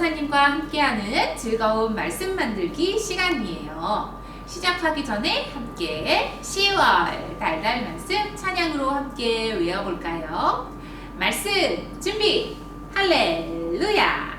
전도사님과 함께하는 즐거운 말씀 만들기 시간이에요. 시작하기 전에 함께 10월 달달 말씀 찬양으로 함께 외워볼까요? 말씀 준비 할렐루야!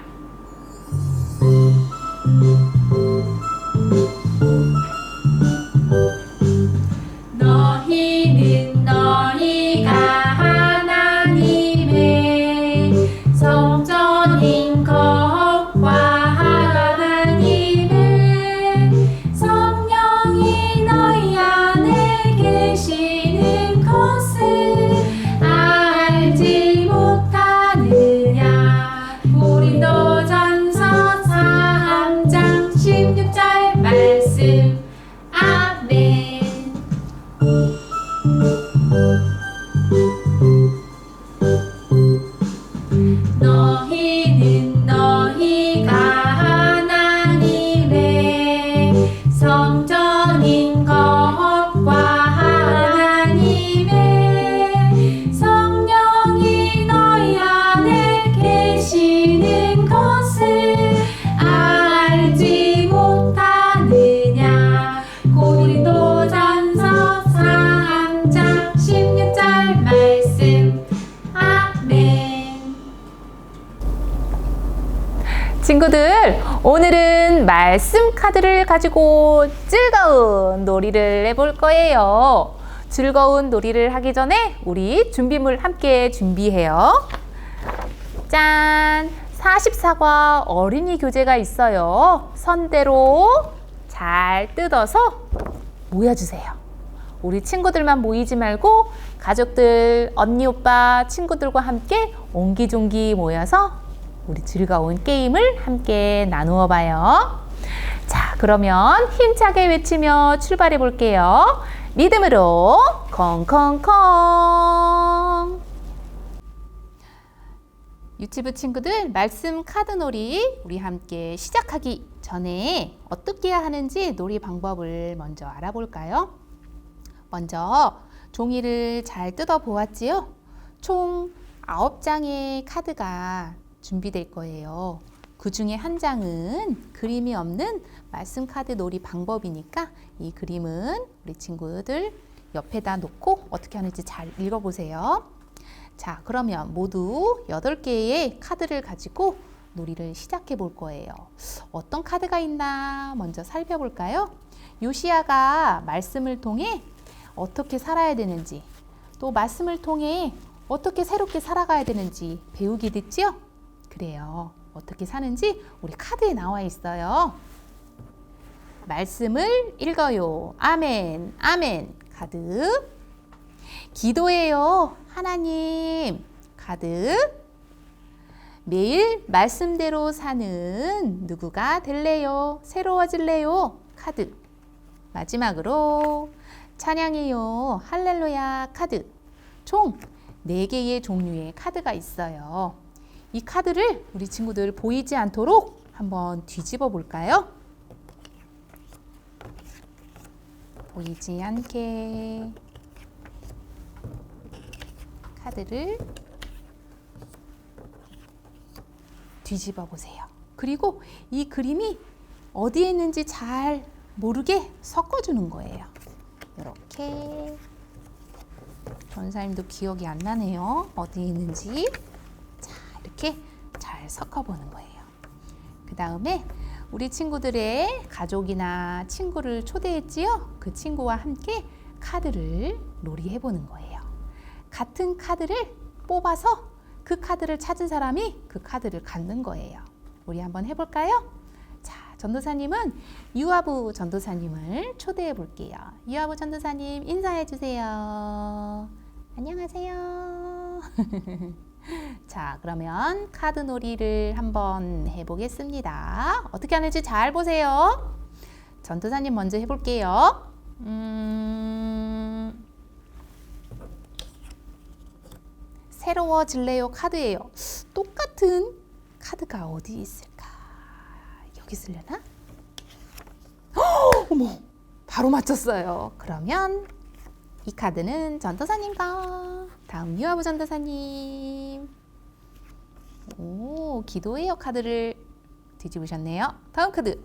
친구들, 오늘은 말씀 카드를 가지고 즐거운 놀이를 해볼 거예요. 즐거운 놀이를 하기 전에 우리 준비물 함께 준비해요. 짠! 44과 어린이 교재가 있어요. 선대로 잘 뜯어서 모여주세요. 우리 친구들만 모이지 말고 가족들, 언니, 오빠, 친구들과 함께 옹기종기 모여서 우리 즐거운 게임을 함께 나누어 봐요. 자, 그러면 힘차게 외치며 출발해 볼게요. 믿음으로 콩콩콩. 유치부 친구들 말씀 카드 놀이 우리 함께 시작하기 전에 어떻게 하는지 놀이 방법을 먼저 알아볼까요? 먼저 종이를 잘 뜯어 보았지요? 총 9장의 카드가 준비될 거예요. 그 중에 한 장은 그림이 없는 말씀 카드 놀이 방법이니까 이 그림은 우리 친구들 옆에다 놓고 어떻게 하는지 잘 읽어보세요. 자, 그러면 모두 8개의 카드를 가지고 놀이를 시작해 볼 거예요. 어떤 카드가 있나 먼저 살펴볼까요? 요시아가 말씀을 통해 어떻게 살아야 되는지, 또 말씀을 통해 어떻게 새롭게 살아가야 되는지 배우게 됐지요? 그래요. 어떻게 사는지 우리 카드에 나와 있어요. 말씀을 읽어요. 아멘, 아멘. 카드. 기도해요. 하나님. 카드. 매일 말씀대로 사는 누구가 될래요? 새로워질래요? 카드. 마지막으로 찬양해요. 할렐루야 카드. 총 4개의 종류의 카드가 있어요. 이 카드를 우리 친구들 보이지 않도록 한번 뒤집어 볼까요? 보이지 않게 카드를 뒤집어 보세요. 그리고 이 그림이 어디에 있는지 잘 모르게 섞어주는 거예요. 이렇게 전사님도 기억이 안 나네요. 어디에 있는지. 자, 이렇게 잘 섞어보는 거예요. 그 다음에 우리 친구들의 가족이나 친구를 초대했지요. 그 친구와 함께 카드를 놀이해보는 거예요. 같은 카드를 뽑아서 그 카드를 찾은 사람이 그 카드를 갖는 거예요. 우리 한번 해볼까요? 자, 전도사님은 유아부 전도사님을 초대해 볼게요. 유아부 전도사님 인사해 주세요. 안녕하세요. 자, 그러면 카드 놀이를 한번 해보겠습니다. 어떻게 하는지 잘 보세요. 전도사님 먼저 해볼게요. 음, 새로워질래요 카드예요. 똑같은 카드가 어디 있을까? 여기 있으려나? 헉, 어머, 바로 맞췄어요. 그러면 이 카드는 전도사님과 다음 유아부 전도사님. 오, 기도해요 카드를 뒤집으셨네요. 다음 카드.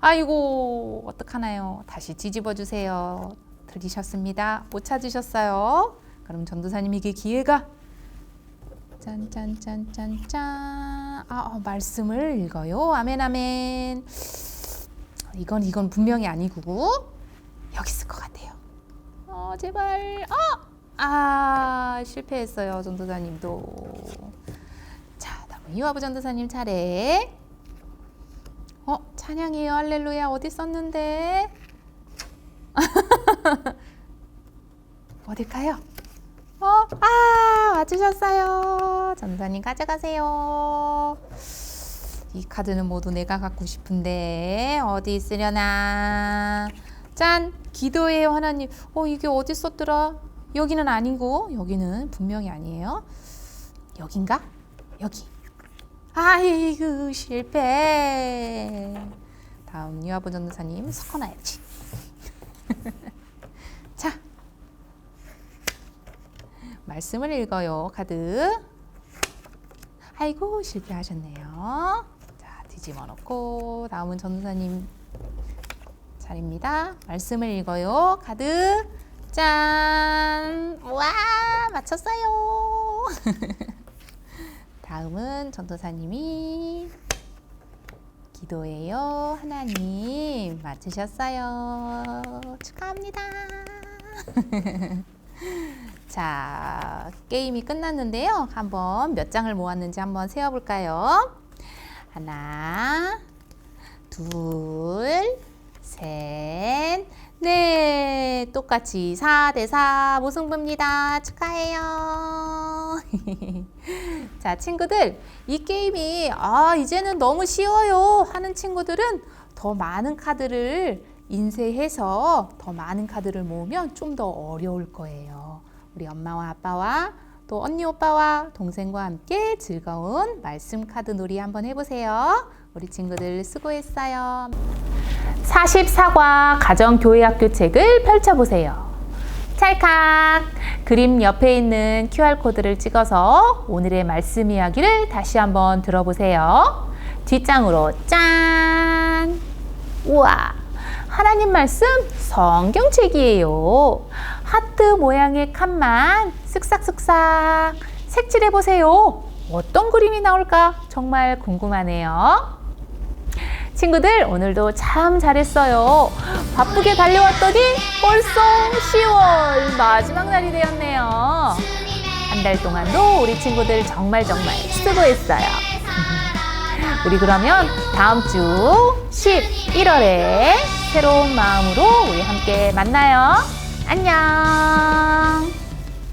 아이고, 어떡하나요? 다시 뒤집어 주세요. 들리셨습니다. 못 찾으셨어요. 그럼 전도사님에게 기회가 짠짠짠짠짠. 아, 어, 말씀을 읽어요. 아멘 아멘. 이건 이건 분명히 아니고 여기 있을 것 같아요. 어, 제발. 어! 아, 실패했어요. 전도사님도. 이화부 전도사님 차례. 어, 찬양이에요. 할렐루야. 어디 썼는데? 어딜까요? 어, 아, 맞으셨어요. 전도사님 가져가세요. 이 카드는 모두 내가 갖고 싶은데 어디 있으려나? 짠, 기도해요 하나님. 어, 이게 어디 썼더라? 여기는 아니고 여기는 분명히 아니에요. 여긴가? 여기. 아이고 실패. 다음 유아부 전도사님 섞어놔야지. 자, 말씀을 읽어요 카드. 아이고 실패하셨네요. 자 뒤집어 놓고 다음은 전도사님 차례입니다. 말씀을 읽어요 카드. 짠! 와 맞췄어요. 다음은 전도사님이 기도해요. 하나님 맞으셨어요. 축하합니다. 자, 게임이 끝났는데요. 한번 몇 장을 모았는지 한번 세어볼까요? 하나, 둘, 셋, 넷. 똑같이 4대4 무승부입니다. 축하해요. 자, 친구들, 이 게임이 아, 이제는 너무 쉬워요 하는 친구들은 더 많은 카드를 인쇄해서 더 많은 카드를 모으면 좀 더 어려울 거예요. 우리 엄마와 아빠와 또 언니 오빠와 동생과 함께 즐거운 말씀 카드 놀이 한번 해보세요. 우리 친구들 수고했어요. 44과 가정교회학교 책을 펼쳐보세요. 찰칵! 그림 옆에 있는 QR코드를 찍어서 오늘의 말씀 이야기를 다시 한번 들어보세요. 뒷장으로 짠! 우와! 하나님 말씀 성경책이에요. 하트 모양의 칸만 쓱싹쓱싹 색칠해 보세요. 어떤 그림이 나올까 정말 궁금하네요. 친구들 오늘도 참 잘했어요. 바쁘게 달려왔더니 벌써 10월 마지막 날이 되었네요. 한 달 동안도 우리 친구들 정말 정말 수고했어요. 우리 그러면 다음 주 11월에 새로운 마음으로 우리 함께 만나요. 안녕.